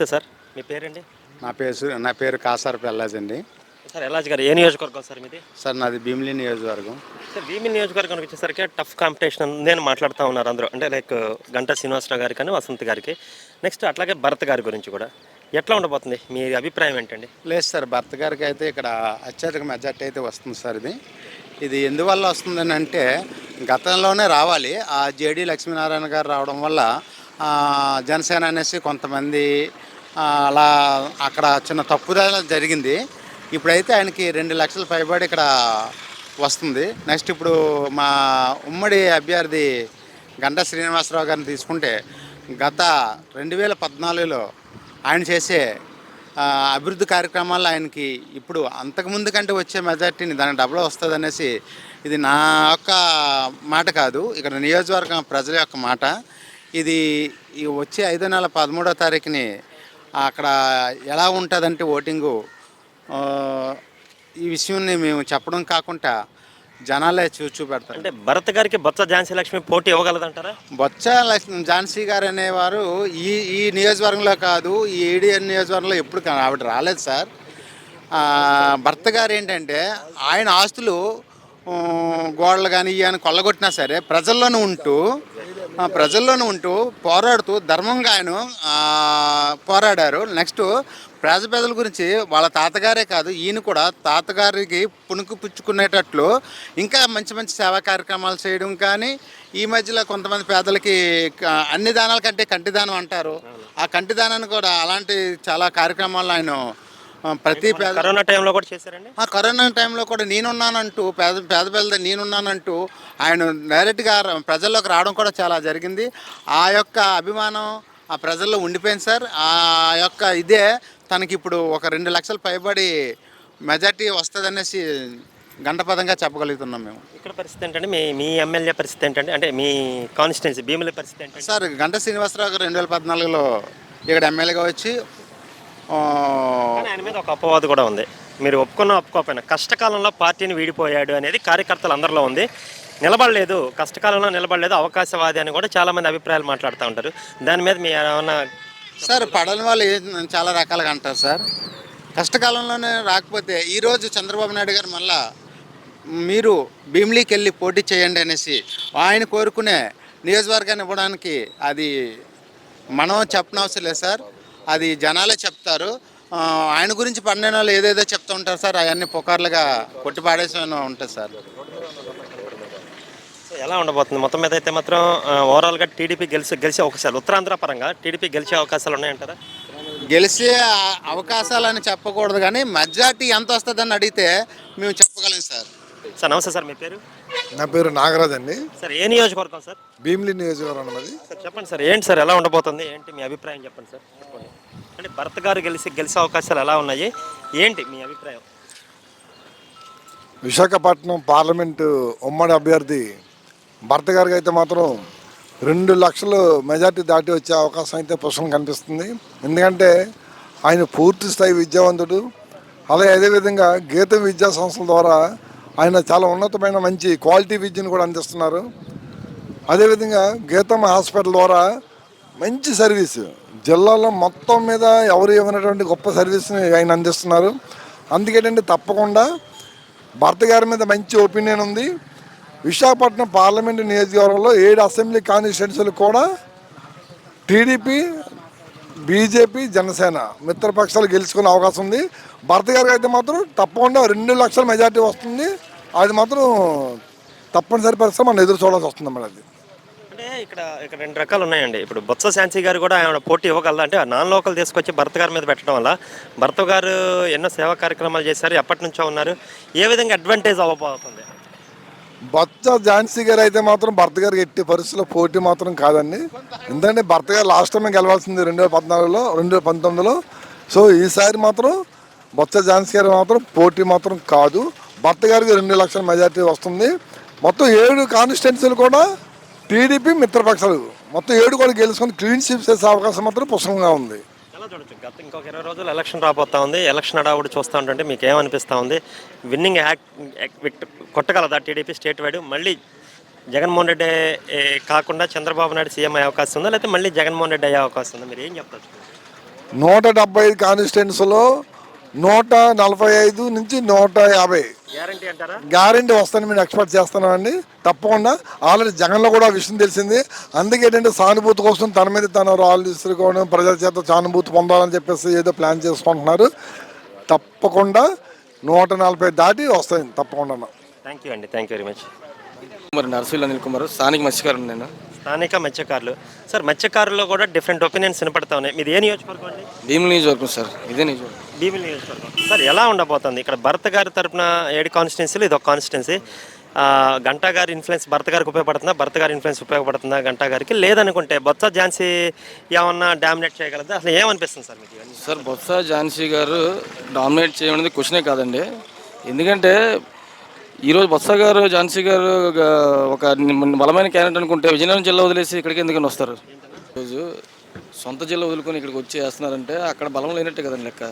నమస్తే సార్. మీ పేరండి? నా పేరు నా పేరు కాసార పెల్లాజ్ అండి. సార్ ఎల్లాజ్ గారు ఏ నియోజకవర్గం సార్ మీది? సార్ నాది భీమిలి నియోజకవర్గం. సార్ భీమిలి నియోజకవర్గానికి వచ్చేసరికి టఫ్ కాంపిటీషన్ నేను మాట్లాడుతూ ఉన్నారు అందరూ. అంటే లైక్ గంటా శ్రీనివాసరావు గారి కానీ వసంత్ గారికి. నెక్స్ట్ అట్లాగే భరత్ గారి గురించి కూడా. ఎట్లా ఉండబోతుంది? మీ అభిప్రాయం ఏంటండి? లేదు సార్ భర్త గారికి అయితే ఇక్కడ అత్యధిక మెజార్టీ అయితే వస్తుంది సార్ ఇది. ఇది ఎందువల్ల వస్తుందని అంటే గతంలోనే రావాలి. ఆ జేడి లక్ష్మీనారాయణ గారు రావడం వల్ల జనసేన అనేసి కొంతమంది అలా అక్కడ చిన్న తప్పుదల జరిగింది. ఇప్పుడైతే ఆయనకి రెండు లక్షల పైబడి ఇక్కడ వస్తుంది. నెక్స్ట్ ఇప్పుడు మా ఉమ్మడి అభ్యర్థి గంటా శ్రీనివాసరావు గారిని తీసుకుంటే గత రెండు వేల పద్నాలుగులో ఆయన చేసే అభివృద్ధి కార్యక్రమాల్లో ఆయనకి ఇప్పుడు అంతకుముందు కంటే వచ్చే మెజార్టీని దానికి డబుల్ వస్తుంది అనేసి ఇది నా యొక్క మాట కాదు. ఇక్కడ నియోజకవర్గం ప్రజల యొక్క మాట. ఇది ఈ వచ్చే ఐదో నెల పదమూడో తారీఖుని అక్కడ ఎలా ఉంటుందంటే ఓటింగు ఈ విషయాన్ని మేము చెప్పడం కాకుండా జనాలే చూసి చూపెడతారు. అంటే భరత్ గారికి బొత్స ఝాన్సీ లక్ష్మి పోటీ ఇవ్వగలదంటారా? బొత్స లక్ష్మి ఝాన్సీ గారు అనేవారు ఈ ఈ నియోజకవర్గంలో కాదు ఈ ఏడిఎన్ నియోజకవర్గంలో ఎప్పుడు ఆవిడ రాలేదు సార్. భర్త గారు ఏంటంటే ఆయన ఆస్తులు గోడలు కానీ ఇవి అని కొల్లగొట్టినా సరే ప్రజల్లోనూ ఉంటూ ప్రజల్లోనూ ఉంటూ పోరాడుతూ ధర్మంగా ఆయన పోరాడారు. నెక్స్ట్ పేద ప్రజల గురించి వాళ్ళ తాతగారే కాదు ఈయన కూడా తాతగారికి పుణుకు పుచ్చుకునేటట్లు ఇంకా మంచి మంచి సేవా కార్యక్రమాలు చేయడం కానీ ఈ మధ్యలో కొంతమంది పేదలకి అన్ని దానాల కంటే కంటి దానం అంటారు. ఆ కంటి దానాన్ని కూడా అలాంటి చాలా కార్యక్రమాలు ఆయన ప్రతి పేద కరోనా టైంలో కూడా చేశారండి? ఆ కరోనా టైంలో కూడా నేనున్నానంటూ పేద పేద పేద నేనున్నానంటూ ఆయన డైరెక్ట్గా ప్రజల్లోకి రావడం కూడా చాలా జరిగింది. ఆ యొక్క అభిమానం ఆ ప్రజల్లో ఉండిపోయింది సార్. ఆ యొక్క ఇదే తనకి ఇప్పుడు ఒక రెండు లక్షల పైబడి మెజార్టీ వస్తుందనేసి గంటపదంగా చెప్పగలుగుతున్నాం మేము. ఇక్కడ పరిస్థితి ఏంటంటే మీ మీ ఎమ్మెల్యే పరిస్థితి ఏంటంటే అంటే మీ కాన్స్టిట్యున్సీ భీమిలి పరిస్థితి ఏంటంటే? సార్ గంట శ్రీనివాసరావు గారు రెండు వేల పద్నాలుగులో ఇక్కడ ఎమ్మెల్యేగా వచ్చి ఆయన మీద ఒక అపవాదు కూడా ఉంది. మీరు ఒప్పుకున్నా ఒప్పుకోకపోయినా కష్టకాలంలో పార్టీని వీడిపోయాడు అనేది కార్యకర్తలు అందరిలో ఉంది. నిలబడలేదు కష్టకాలంలో నిలబడలేదు అవకాశవాది అని కూడా చాలా మంది అభిప్రాయాలు మాట్లాడుతూ ఉంటారు. దాని మీద మీ ఏమైనా సార్ పడని వాళ్ళు చాలా రకాలుగా అంటారు సార్. కష్టకాలంలోనే రాకపోతే ఈరోజు చంద్రబాబు నాయుడు గారు మళ్ళా మీరు భీమిలీకి వెళ్ళి పోటీ చేయండి అనేసి ఆయన కోరుకునే నియోజకవర్గాన్ని ఇవ్వడానికి అది మనం చెప్పనవసరం లేదు సార్. అది జనాలే చెప్తారు. ఆయన గురించి పడిన వాళ్ళు ఏదేదో చెప్తూ ఉంటారు సార్. అవన్నీ పుకార్లుగా కొట్టి పాడేసి ఉంటుంది సార్. ఎలా ఉండబోతుంది? మొత్తం మీద అయితే మాత్రం ఓవరాల్గా టీడీపీ గెలిచి గెలిచే అవకాశాలు ఉత్తరాంధ్ర పరంగా టీడీపీ గెలిచే అవకాశాలు ఉన్నాయంటారా గెలిచే అవకాశాలని చెప్పకూడదు కానీ మెజార్టీ ఎంత వస్తుందని అడిగితే మేము చెప్పగలం సార్. సార్ నమస్తే సార్ మీ పేరు? నా పేరు నాగరాజ్ అండి. సార్ ఏ నియోజకవర్గం సార్? భీమిలి నియోజకవర్గం అది సార్ చెప్పండి సార్ ఏంటి సార్ ఎలా ఉండబోతుంది? ఏంటి మీ అభిప్రాయం చెప్పండి సార్ అంటే భరత్ గారు గెలిచి గెలిచే అవకాశాలు ఎలా ఉన్నాయి? ఏంటి మీ అభిప్రాయం? విశాఖపట్నం పార్లమెంటు ఉమ్మడి అభ్యర్థి భర్త గారికి అయితే మాత్రం రెండు లక్షలు మెజార్టీ దాటి వచ్చే అవకాశం అయితే ప్రశ్న కనిపిస్తుంది. ఎందుకంటే ఆయన పూర్తి స్థాయి విద్యావంతుడు. అలాగే అదేవిధంగా గీత విద్యా సంస్థల ద్వారా ఆయన చాలా ఉన్నతమైన మంచి క్వాలిటీ విద్యను కూడా అందిస్తున్నారు. అదేవిధంగా గీతమ్మ హాస్పిటల్ ద్వారా మంచి సర్వీస్ జిల్లాలో మొత్తం మీద ఎవరు ఇవ్వనటువంటి గొప్ప సర్వీస్ని ఆయన అందిస్తున్నారు. అందుకేటంటే తప్పకుండా భర్త గారి మీద మంచి ఒపీనియన్ ఉంది. విశాఖపట్నం పార్లమెంటు నియోజకవర్గంలో ఏడు అసెంబ్లీ కాన్స్టిట్యున్సీలు కూడా టీడీపీ బీజేపీ జనసేన మిత్రపక్షాలు గెలుచుకునే అవకాశం ఉంది. భర్త గారికి అయితే మాత్రం తప్పకుండా రెండు లక్షల మెజార్టీ వస్తుంది. అది మాత్రం తప్పనిసరి పరిస్థితి మనం ఎదురు చూడాల్సి వస్తుంది అన్నమాట అది. అంటే ఇక్కడ ఇక్కడ రెండు రకాలు ఉన్నాయండి. ఇప్పుడు బొత్స శాంతి గారు కూడా ఆయన పోటీ ఇవ్వగలదా అంటే నాన్ లోకల్ తీసుకొచ్చి భర్త గారి మీద పెట్టడం వల్ల భర్త గారు ఎన్నో సేవా కార్యక్రమాలు చేశారు ఎప్పటి నుంచో ఉన్నారు. ఏ విధంగా అడ్వాంటేజ్ అవ్వబోతుంది? బొత్స ఝాన్సీ గారు అయితే మాత్రం భర్త గారికి ఎట్టి పరిస్థితుల్లో పోటీ మాత్రం కాదండి. ఎందుకంటే భర్త గారు లాస్ట్ టైం గెలవాల్సింది రెండు వేల పద్నాలుగులో రెండు వేల పంతొమ్మిదిలో. సో ఈసారి మాత్రం బొత్స ఝాన్సీ గారు మాత్రం పోటీ మాత్రం కాదు. భర్త గారికి రెండు లక్షల మెజార్టీ వస్తుంది. మొత్తం ఏడు కాన్స్టిట్యున్సీలు కూడా టీడీపీ మిత్రపక్షాలు. మొత్తం ఏడు కూడా గెలుచుకొని క్లీన్ స్వీప్ చేసే అవకాశం మాత్రం పుష్కలంగా ఉంది. ఎలా చూడొచ్చు. గత ఇంకొక ఇరవై రోజులు ఎలక్షన్ రాబోతా ఉంది. ఎలక్షన్ అడావుడు చూస్తూ ఉంటుంటే మీకు ఏమనిపిస్తూ ఉంది? విన్నింగ్ యాక్ట్ కొట్టగలదా టీడీపీ స్టేట్ వైడ్? మళ్ళీ జగన్మోహన్ రెడ్డి కాకుండా చంద్రబాబు నాయుడు సీఎం అయ్యే అవకాశం ఉందా? లేకపోతే మళ్ళీ జగన్మోహన్ రెడ్డి అయ్యే అవకాశం ఉందా? మీరు ఏం చెప్తారు? నూట డెబ్బై ఐదు కాన్స్టిట్యున్సీలో నూట నలభై ఐదు నుంచి నూట యాభై. గ్యారంటీ అంటారా? గ్యారెంటీ వస్తాను మేము ఎక్స్పెక్ట్ చేస్తున్నామండి తప్పకుండా. ఆల్రెడీ జగన్లో కూడా విషయం తెలిసింది. అందుకే ఏంటంటే సానుభూతి కోసం తన మీద తన రాళ్ళు విసురుకోవడం ప్రజల చేత సానుభూతి పొందాలని చెప్పేసి ఏదో ప్లాన్ చేసుకుంటున్నారు. తప్పకుండా నూట నలభై దాటి వస్తాయి తప్పకుండా థ్యాంక్ యూ అండి. థ్యాంక్ యూ వెరీ మచ్ మరి నర్సులు అనిల్ కుమార్ స్థానిక మత్స్యకారుడు నేను? స్థానిక మత్స్యకారులు. సార్ మత్స్యకారుల్లో కూడా డిఫరెంట్ ఒపీనియన్స్ వినపడతా ఉన్నాయి. మీది ఏ నియోజకవర్గం అండి? భీముల నియోజకవర్గం సార్. ఇదే నియోజకవర్గం. భీమిలి నియోజకవర్గం. సార్ ఎలా ఉండబోతుంది? ఇక్కడ భర్త గారి తరపున ఏడు కాన్స్టిట్యున్సీలు ఇది ఒక కాన్స్టిట్యున్సీ గంటా గారి ఇన్ఫ్లుయెన్స్ భర్త గారికి ఉపయోగపడుతుందా? భర్త గారి ఇన్ఫ్లుయెన్స్ ఉపయోగపడుతుందా గంటా గారికి? లేదనుకుంటే బొత్స ఝాన్సీ ఏమన్నా డామినేట్ చేయగలదా? అసలు ఏమనిపిస్తుంది సార్ మీకు సార్ బొత్స ఝాన్సీ గారు డామినేట్ చేయడం అనేది క్వశ్చనే కాదండి. ఎందుకంటే ఈరోజు బొత్స గారు ఝాన్సీ గారు ఒక- ఒక బలమైన క్యాండిడేట్ అనుకుంటే విజయనగరం జిల్లా వదిలేసి ఇక్కడికి ఎందుకని వస్తారు? ఈరోజు సొంత జిల్లా వదులుకొని ఇక్కడికి వచ్చి వేస్తున్నారంటే అక్కడ బలం లేనట్టే కదండి లెక్క.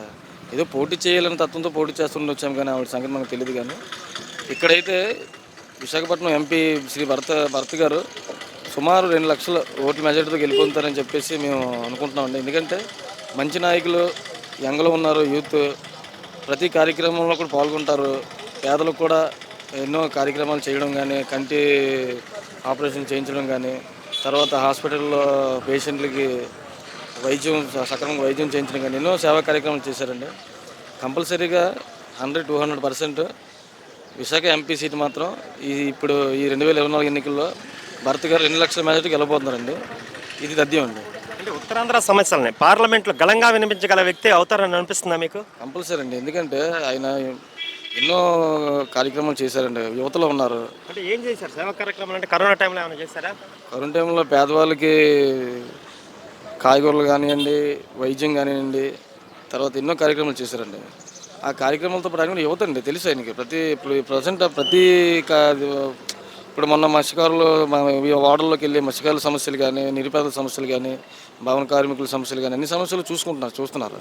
ఏదో పోటీ చేయాలని తత్వంతో పోటీ చేస్తుండే వచ్చాము కానీ ఆవిడ సంగతి మనకు తెలియదు కానీ ఇక్కడైతే విశాఖపట్నం ఎంపీ శ్రీ భరత భరత్ గారు సుమారు రెండు లక్షల ఓట్ల మెజార్టీతో గెలిపొందుతారని చెప్పేసి మేము అనుకుంటున్నామండి. ఎందుకంటే మంచి నాయకులు యంగ్లో ఉన్నారు యూత్. ప్రతి కార్యక్రమంలో కూడా పాల్గొంటారు. పేదలకు కూడా ఎన్నో కార్యక్రమాలు చేయడం కానీ కంటి ఆపరేషన్ చేయించడం కానీ తర్వాత హాస్పిటల్లో పేషెంట్లకి వైద్యం సక్రమంగా వైద్యం చేయించడం కానీ ఎన్నో సేవా కార్యక్రమాలు చేశారండి. కంపల్సరీగా hundred two hundred percent Visakha MP seat మాత్రం ఈ ఇప్పుడు ఈ రెండు వేల ఇరవై నాలుగు ఎన్నికల్లో భరత్ గారు రెండు లక్షల మెజార్టీకి వెళ్ళబోతున్నారండి. ఇది తథ్యం అండి. అంటే ఉత్తరాంధ్ర సమస్యలని పార్లమెంట్లో గలంగా వినిపించగల వ్యక్తి అవుతారని అనిపిస్తుందా మీకు? కంపల్సరీ అండి. ఎందుకంటే ఆయన ఎన్నో కార్యక్రమాలు చేశారండి. యువతలో ఉన్నారు. అంటే ఏం చేశారు? సేవా కార్యక్రమాలు అంటే కరోనా టైంలో ఏమైనా చేశారా? కరోనా టైంలో పేదవాళ్ళకి కాయగూరలు కానివ్వండి వైద్యం కానివ్వండి తర్వాత ఎన్నో కార్యక్రమాలు చేశారండి. ఆ కార్యక్రమాలతో పాటు యువత అండి తెలుసు ఆయనకి. ప్రతి ఇప్పుడు ప్రజెంట్ ప్రతి ఇప్పుడు మొన్న మత్స్యకారులు వార్డుల్లోకి వెళ్ళి మత్స్యకారుల సమస్యలు కానీ నిరుపేదల సమస్యలు కానీ భవన కార్మికుల సమస్యలు కానీ అన్ని సమస్యలు చూసుకుంటున్నారు చూస్తున్నారు.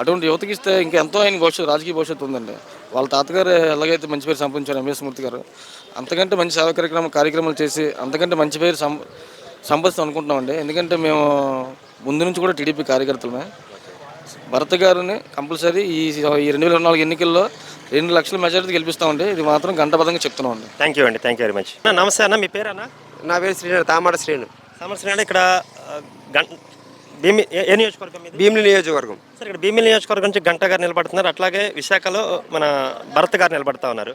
అటువంటి యువతకి ఇస్తే ఇంకా ఎంతో ఆయన భవిష్యత్తు రాజకీయ భవిష్యత్తు ఉందండి. వాళ్ళ తాతగారు ఎలాగైతే మంచి పేరు సంపాదించారు ఎంఎస్ మూర్తి గారు అంతకంటే మంచి సేవా కార్యక్రమం కార్యక్రమాలు చేసి అంతకంటే మంచి పేరు సం సంపాదిస్తాం అనుకుంటున్నామండి. ఎందుకంటే మేము ముందు నుంచి కూడా టీడీపీ కార్యకర్తలమే. భరత్ గారిని కంపల్సరీ ఈ ఈ రెండు వేల ఇరవై నాలుగు ఎన్నికల్లో రెండు లక్షల మెజారిటీ గెలిపిస్తామండి. ఇది మాత్రం గంటబద్ధంగా చెప్తున్నామండి థ్యాంక్ యూ అండి. థ్యాంక్ యూ వెరీ మచ్ నమస్తే అన్న. మీ పేరేనా నా పేరు శ్రీను తామాడ శ్రీను. సమస్య ఇక్కడ ఆ, గం భీమి ఏ- నియోజకవర్గం ఇది భీమిలి నియోజకవర్గం. సార్ ఇక్కడ భీమిలి నియోజకవర్గం నుంచి గంట గారు నిలబడుతున్నారు. అట్లాగే విశాఖలో మన భరత్ గారు నిలబడతా ఉన్నారు.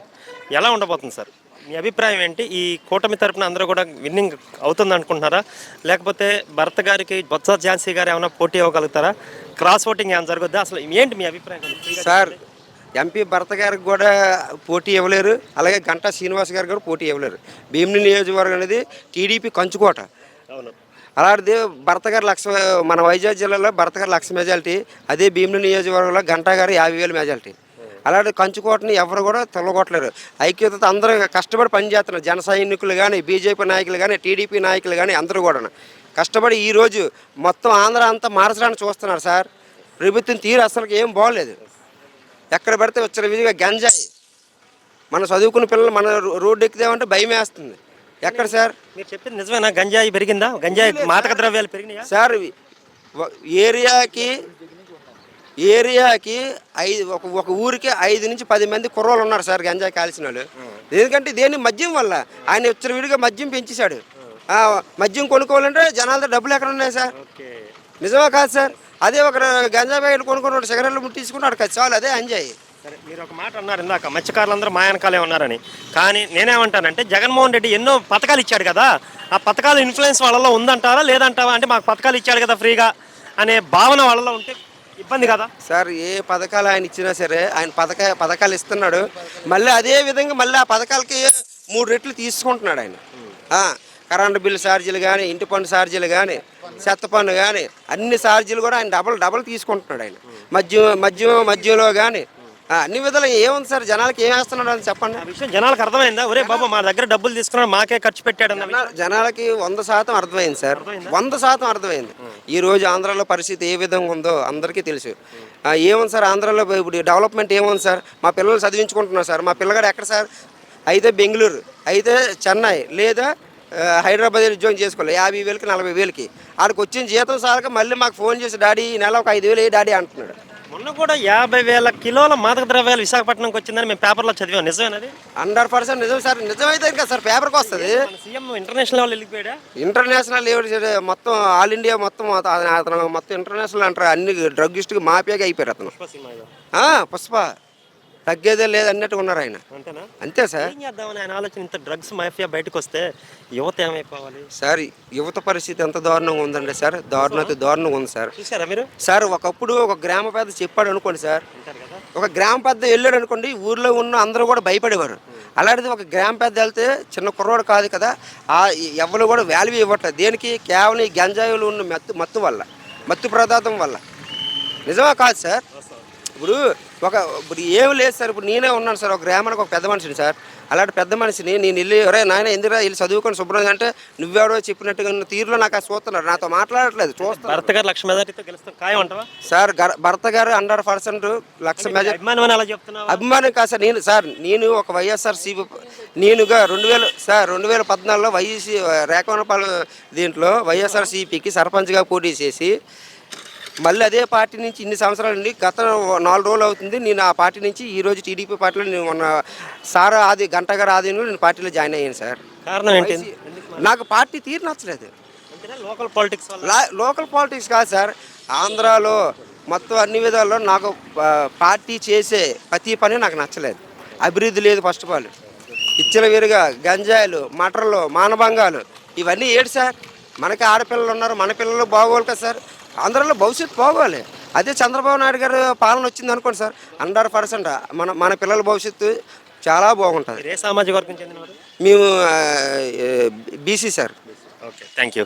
ఎలా ఉండబోతుంది సార్? మీ అభిప్రాయం ఏంటి? ఈ కూటమి తరపున అందరూ కూడా విన్నింగ్ అవుతుంది అనుకుంటున్నారా? లేకపోతే భరత్ గారికి బొత్స ఝాన్సీ గారు ఏమైనా పోటీ ఇవ్వగలుగుతారా క్రాస్ ఓటింగ్ ఏమైనా జరుగుద్దా? అసలు ఏంటి మీ అభిప్రాయం? సార్ ఎంపీ భరత గారికి కూడా పోటీ ఇవ్వలేరు. అలాగే గంటా శ్రీనివాస్ గారు కూడా పోటీ ఇవ్వలేరు. భీమిలి నియోజకవర్గం అనేది టీడీపీ కంచుకోట. అవును. అలాంటిది భర్త గారు లక్ష మన వైజాగ్ జిల్లాలో భరత గారు లక్ష మెజారిటీ అదే భీములు నియోజకవర్గంలో గంటా గారు యాభై వేల మెజారిటీ. అలాంటి కంచుకోటని ఎవరు కూడా తొలగొట్టలేరు ఐక్యతతో అందరూ కష్టపడి పనిచేస్తున్నారు జన సైనికులు కానీ బీజేపీ నాయకులు కానీ టీడీపీ నాయకులు కానీ అందరూ కూడా కష్టపడి ఈరోజు మొత్తం ఆంధ్ర అంతా మార్చడానికి చూస్తున్నారు సార్. ప్రభుత్వం తీరు అసలు ఏం బాగోలేదు. ఎక్కడ పడితే వచ్చిన విధిగా గంజాయి. మన చదువుకున్న పిల్లలు మన రో- రోడ్డు ఎక్కుదామంటే భయం వేస్తుంది ఎక్కడ సార్? మీరు చెప్పింది నిజమేనా? గంజాయి పెరిగిందా? గంజాయి మాదక ద్రవ్యాలు పెరిగినాయా? సార్ ఏరియాకి ఏరియాకి ఐదు ఒక ఒక ఊరికి ఐదు నుంచి పది మంది కుర్రోళ్ళు ఉన్నారు సార్ గంజాయి కాల్చిన వాళ్ళు. ఎందుకంటే దేని మద్యం వల్ల? ఆయన వచ్చిన విడిగా మద్యం పెంచేశాడు. ఆ, మద్యం కొనుక్కోవాలంటే జనాలతో డబ్బులు ఎక్కడ ఉన్నాయి సార్? నిజమా కాదు సార్? అదే ఒక గంజాయి ప్యాకెట్ కొనుక్కున్నాడు సిగరెట్లు ముట్టించుకున్నాడు కదా చాలు అదే ఎంజాయ్ సరే మీరు ఒక మాట అన్నారు ఇందాక. మత్స్యకారులందరూ మా వెనకాలే ఉన్నారని. కానీ నేనేమంటానంటే జగన్మోహన్ రెడ్డి ఎన్నో పథకాలు ఇచ్చాడు కదా ఆ పథకాలు ఇన్ఫ్లుయెన్స్ వాళ్ళలో ఉందంటారా లేదంటావా? అంటే మాకు పథకాలు ఇచ్చాడు కదా ఫ్రీగా అనే భావన వాళ్ళలో ఉంటే ఇబ్బంది కదా? సార్ ఏ పథకాలు ఆయన ఇచ్చినా సరే ఆయన పథక పథకాలు ఇస్తున్నాడు. మళ్ళీ అదే విధంగా మళ్ళీ ఆ పథకాలకి మూడు రెట్లు తీసుకుంటున్నాడు ఆయన. కరెంటు బిల్లు ఛార్జీలు కానీ ఇంటి పన్ను ఛార్జీలు కానీ చెత్త పన్ను కానీ అన్ని ఛార్జీలు కూడా ఆయన డబల్ డబల్ తీసుకుంటున్నాడు ఆయన. మద్యం మద్యం మద్యంలో కానీ అన్ని విధాలు ఏముంది సార్? జనాలకి ఏం వేస్తున్నాడు అని చెప్పండి. ఆ విషయం జనాలకు అర్థమైందా? ఒరే బాబు మా దగ్గర డబ్బులు తీసుకున్నాడు మాకే ఖర్చు పెట్టాడు అన్న విషయం. జనా- జనాలకి వంద శాతం అర్థమైంది సార్. వంద శాతం అర్థమైంది. ఈ రోజు ఆంధ్రాలో పరిస్థితి ఏ విధంగా ఉందో అందరికీ తెలుసు. ఆ, ఏముంది సార్ ఆంధ్రాలో ఇప్పుడు డెవలప్మెంట్ ఏముంది సార్? మా పిల్లలు చదివించుకుంటున్నారు సార్. మా పిల్లగాడు ఎక్కడ సార్? అయితే బెంగళూరు అయితే చెన్నై లేదా ఆ, హైదరాబాద్ వెళ్ళి ఉద్యోగం చేసుకోవాలి. యాభై వేలకి నలభై వేలకి. ఆడికి వచ్చిన జీతం సాలక మళ్ళీ మాకు ఫోన్ చేసి డాడీ ఈ నెల ఒక ఐదు వేలు ఏ డాడీ అంటున్నాడు. మొన్న కూడా యాభై వేల కిలోల మాదక ద్రవ్యాలు విశాఖపట్నంకి వచ్చిందని మేము పేపర్లో చదివాం. నిజమేనది? హండ్రెడ్ పర్సెంట్ నిజం సార్. నిజమైతే ఇంకా సార్ పేపర్కి వస్తుంది. సీఎం ఇంటర్నేషనల్ లెవెల్ వెళ్ళిపోయాడా? ఇంటర్నేషనల్ మొత్తం ఆల్ ఇండియా మొత్తం అతను మొత్తం ఇంటర్నేషనల్ అంటారు. అన్ని డ్రగ్గిస్ట్కి మాఫియాగా అయిపోయారు అతను. పుష్ప. తగ్గేదే లేదు అన్నట్టు ఉన్నారు ఆయన. అంతే సార్. ఏం చేద్దామని ఆయన ఆలోచన ఇంత డ్రగ్స్ మాఫియా బయటకు వస్తే యువత ఏమైపోవాలి? సార్ యువత పరిస్థితి ఎంత దారుణంగా ఉందండి సార్? దారుణత దారుణంగా ఉంది సార్. చూసారా మీరు? సార్ ఒకప్పుడు ఒక గ్రామ పెద్ద చెప్పాడు అనుకోండి సార్. ఒక గ్రామ పెద్ద వెళ్ళాడు అనుకోండి ఊర్లో ఉన్న అందరూ కూడా భయపడేవారు. అలాంటిది ఒక గ్రామ పెద్ద వెళ్తే చిన్న కుర్రోడు కాదు కదా ఆ ఎవరు కూడా వాల్యూ ఇవ్వట్లేదు. దేనికి? కేవలం ఈ గంజాయిలు ఉన్న మత్తు మత్తు వల్ల మత్తు ప్రదాతం వల్ల. నిజమా కాదు సార్? ఇప్పుడు ఒక ఇప్పుడు ఏం లేదు సార్ ఇప్పుడు నేనే ఉన్నాను సార్ ఒక గ్రామానికి ఒక పెద్ద మనిషిని సార్. అలాంటి పెద్ద మనిషిని నేను వెళ్ళి ఒరే నాయన ఎందుకురా వెళ్ళి చదువుకొని శుభ్రంగా అంటే నువ్వెవడో చెప్పినట్టుగా ఉన్న తీరులో నాకు చూస్తున్నారు నాతో మాట్లాడట్లేదు చూస్తున్నారు. భర్త గారు లక్ష మెజార్టీతో గెలుస్తాం. ఖాయం అంటావా? సార్ భర్త గారు హండ్రెడ్ పర్సెంట్ లక్ష అభిమానం అలా అభిమానం కాదు సార్ నేను సార్ నేను ఒక వైఎస్ఆర్ సిపి నేనుగా రెండు వేల సార్ రెండు వేల పద్నాలుగులో వైఎస్సీ రేఖవనపాలు దీంట్లో వైఎస్ఆర్ సిపికి సర్పంచ్గా పోటీ చేసి మళ్ళీ అదే పార్టీ నుంచి ఇన్ని సంవత్సరాల నుండి గత నాలుగు రోజులు అవుతుంది. నేను ఆ పార్టీ నుంచి ఈ రోజు టీడీపీ పార్టీలో నేను మొన్న సార్ ఆది గంట గారు నేను పార్టీలో జాయిన్ అయ్యాను సార్. కారణం ఏంటి? నాకు పార్టీ తీరు నచ్చలేదు. లోకల్ పాలిటిక్స్ లోకల్ పాలిటిక్స్ కాదు సార్. ఆంధ్రాలో మొత్తం అన్ని విధాల్లో నాకు పార్టీ చేసే ప్రతి పని నాకు నచ్చలేదు. అభివృద్ధి లేదు ఫస్ట్ ఆఫ్ ఆల్. ఇచ్చిన వీరుగా గంజాయిలు మటర్లు మానభంగాలు ఇవన్నీ ఏడు సార్. మనకి ఆడపిల్లలు ఉన్నారు మన పిల్లలు బాగోవాలి కదా సార్. ఆంధ్రాలో భవిష్యత్తు బాగోవాలి అదే చంద్రబాబు నాయుడు గారు పాలన వచ్చింది అనుకోండి సార్ హండ్రెడ్ పర్సెంట్ మన మన పిల్లల భవిష్యత్తు చాలా బాగుంటుంది. ఏ సామాజిక వర్గం చెందినవారు? మేము BC sir. Okay thank you.